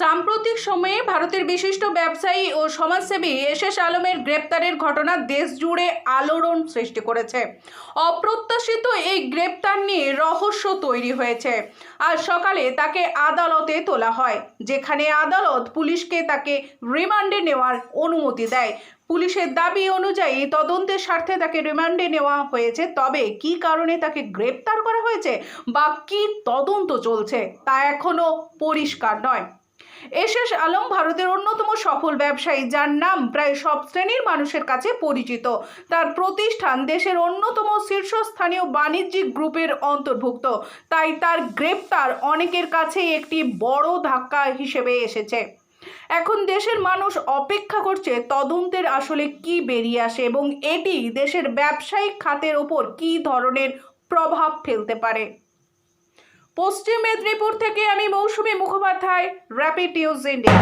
সাম্প্রতিক সময়ে ভারতের বিশিষ্ট ব্যবসায়ী ও সমাজসেবী এস এস আলমের গ্রেপ্তারের ঘটনা দেশ জুড়ে আলোড়ন সৃষ্টি করেছে। অপ্রত্যাশিত এই গ্রেপ্তার নিয়ে রহস্য তৈরি হয়েছে। আজ সকালে তাকে আদালতে তোলা হয়, যেখানে আদালত পুলিশকে তাকে রিমান্ডে নেওয়ার অনুমতি দেয়। পুলিশের দাবি অনুযায়ী তদন্তের স্বার্থে তাকে রিমান্ডে নেওয়া হয়েছে, তবে কি কারণে তাকে গ্রেপ্তার করা হয়েছে বা কি তদন্ত চলছে তা এখনও পরিষ্কার নয়। এস এস আলম ভারতের অন্যতম সফল ব্যবসায়ী, যার নাম প্রায় সব শ্রেণির মানুষের কাছে পরিচিত। তার প্রতিষ্ঠান দেশের অন্যতম শীর্ষস্থানীয় বাণিজ্যিক গ্রুপের অন্তর্ভুক্ত। তাই তার গ্রেপ্তার অনেকের কাছে একটি বড় ধাক্কা হিসেবে এসেছে। এখন দেশের মানুষ অপেক্ষা করছে তদন্তের আসলে কি বেরিয়ে আসে এবং এটি দেশের ব্যবসায়িক খাতের ওপর কী ধরনের প্রভাব ফেলতে পারে। পশ্চিম মেদিনীপুর থেকে আমি Mousumi Mukhopadhyay rapid news India